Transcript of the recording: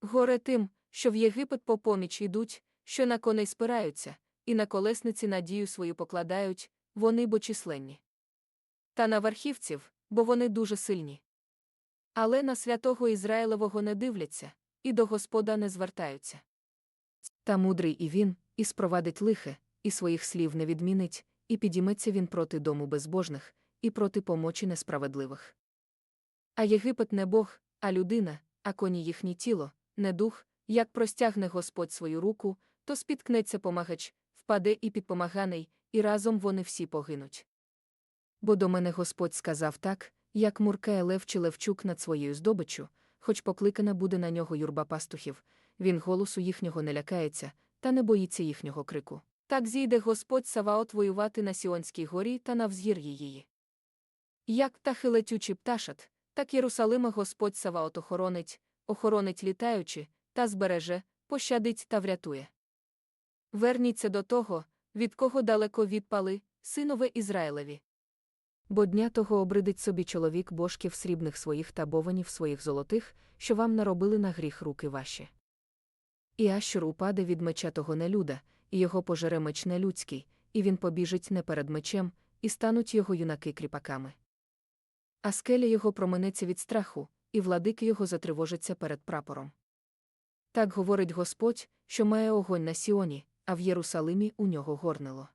Горе тим, що в Єгипет по поміч ідуть, що на коней спираються, і на колесниці надію свою покладають, вони бо численні. Та на верхівців, бо вони дуже сильні. Але на святого Ізраїлевого не дивляться, і до Господа не звертаються. Та мудрий і він, і спровадить лихе, і своїх слів не відмінить, і підійметься він проти дому безбожних, і проти помочі несправедливих. А Єгипет не Бог, а людина, а коні їхнє тіло, не дух, як простягне Господь свою руку, то спіткнеться помагач, впаде і підпомаганий, і разом вони всі погинуть. Бо до мене Господь сказав так, як муркає лев чи левчук над своєю здобиччю, хоч покликана буде на нього юрба пастухів, він голосу їхнього не лякається, та не боїться їхнього крику. Так зійде Господь Саваот воювати на Сіонській горі та на взгір'ї її. Як птахи летючі пташат, так Єрусалима Господь Саваот охоронить, охоронить літаючи, та збереже, пощадить та врятує. Верніться до того, від кого далеко відпали, синове Ізраїлеві. Бо дня того обридить собі чоловік божків срібних своїх та бованів своїх золотих, що вам наробили на гріх руки ваші. І Ащур упаде від меча того нелюда, і його пожере меч нелюдський, і він побіжить не перед мечем, і стануть його юнаки кріпаками. А скеля його променеться від страху, і владики його затривожаться перед прапором. Так говорить Господь, що має огонь на Сіоні, а в Єрусалимі у нього горнило.